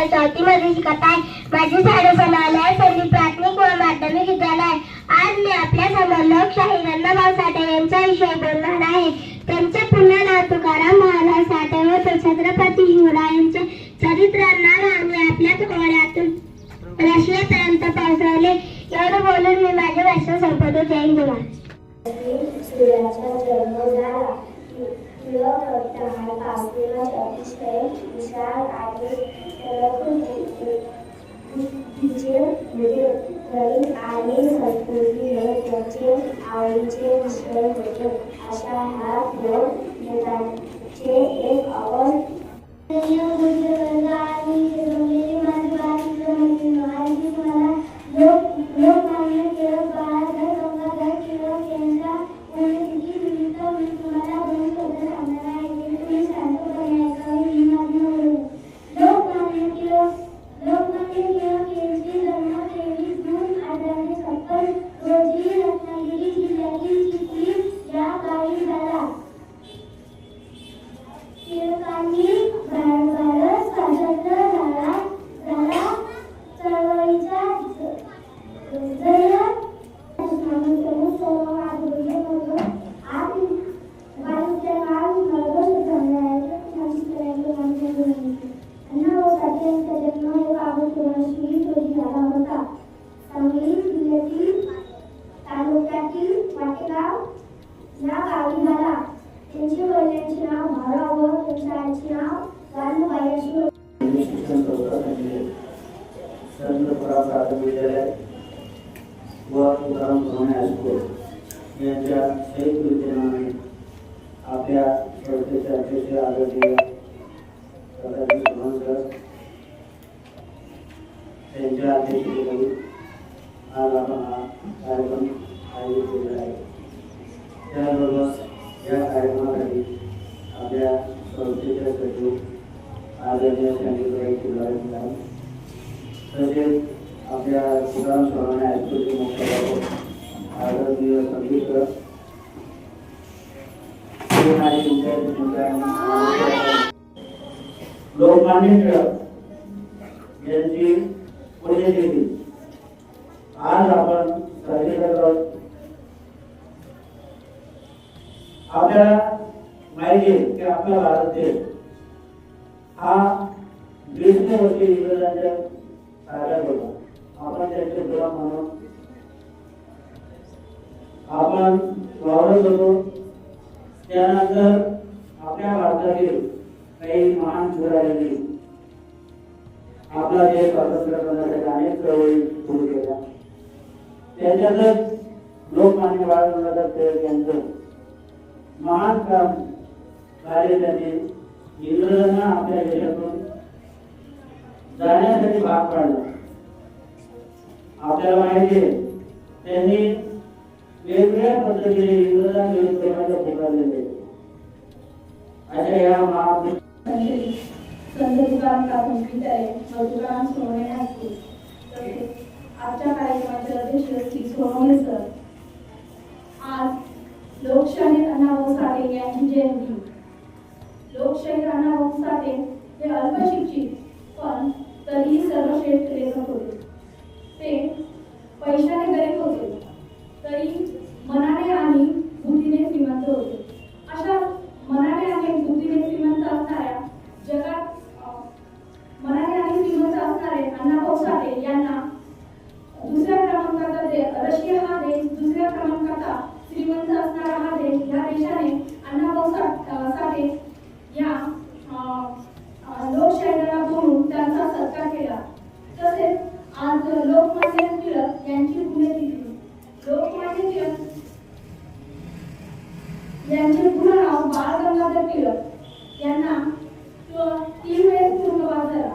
इयत्ता चौथी मध्ये शिकत आहे. माझी शाळा सोनावल्या संदीप प्राथमिक व माध्यमिक विद्यालय. आज मी आपल्यासमोर लोकशाही अण्णाभाऊ साठे यांच्याविषयी बोलणार आहे. त्यांचे पूर्ण नाव तुकाराम महाराज साठे व छत्रपती शिवरायांचे चरित्रांना आम्ही आपल्या थोड्यातून रशियापर्यंत पोहोचवले. एवढं बोलून मी माझे भाषण संपवतो. जय Hind. Lord of the of I will Vijayan, त्यांची वडिलांचे नाव भाऊराव व त्यांच्या आईचे नाव गानूबाई अशी होते. शिक्षण संस्थांचे चंद्रपुरा प्राथमिक विद्यालय व तुकाराम सोने हायस्कूल यांच्या संयुक्त विद्यमाने आपल्या संस्थेचे अध्यक्ष आदरणीय दादाजी सोनवणकर त्यांच्या अध्यक्षतेखाली आज आपण हा कार्यक्रम आयोजित केलेला आहे. त्याबरोबर या कार्यक्रमासाठी आपल्या संस्थेच्या सचिव आदरणीय संगीतबाई शिवराज मॅडम तसेच आपल्या तुकाराम सोनाने हायस्कूलचे मुख्याध्यापक आदरणीय संगीत लोकमान्य टिळक यांची पुण्यतिथी आज आपण साजरी करत आहोत. आपल्याला माहिती आहे की आपला भारत देश हा वीसव्या वर्षी इंग्रजांच्या ताब्यात होता आपण त्यांचे गुलाम म्हणून आपण वावरत होतो. त्यानंतर आपल्या भारतातील काही महान सुधारणी आपला देश स्वातंत्र्य करण्यासाठी अनेक चळवळी सुरू केल्या. त्याच्यातच लोकमान्य बाळ गंगाधर टिळक यांचं महान काम कार्य त्यांनी इंग्रजांना आपल्या देशातून जाण्यासाठी भाग पाडला. आपल्याला माहिती आहे त्यांनी वेगवेगळ्या पद्धतीने इंग्रजांविरुद्ध प्रबंध पुकारलेले अशा या महापुरुष संत तुकाराम व तुकाराम आजच्या कार्यक्रमाचे अध्यक्ष श्री सोनवणे सर. आज लोकशाहीर अण्णाभाऊ साठे यांची जयंती लोकशाहीर अण्णाभाऊ साठे हे अल्पशिक्षित लोकशाहीला बोलून त्यांचा सत्कार केला. तसेच आज लोकमान्य टिळक यांची पुण्यतिथी लोकमान्य टिळक यांचे पूर्ण नाव बाळ गंगाधर टिळक. यांना तीन वेळेस तुरुंगवास झाला.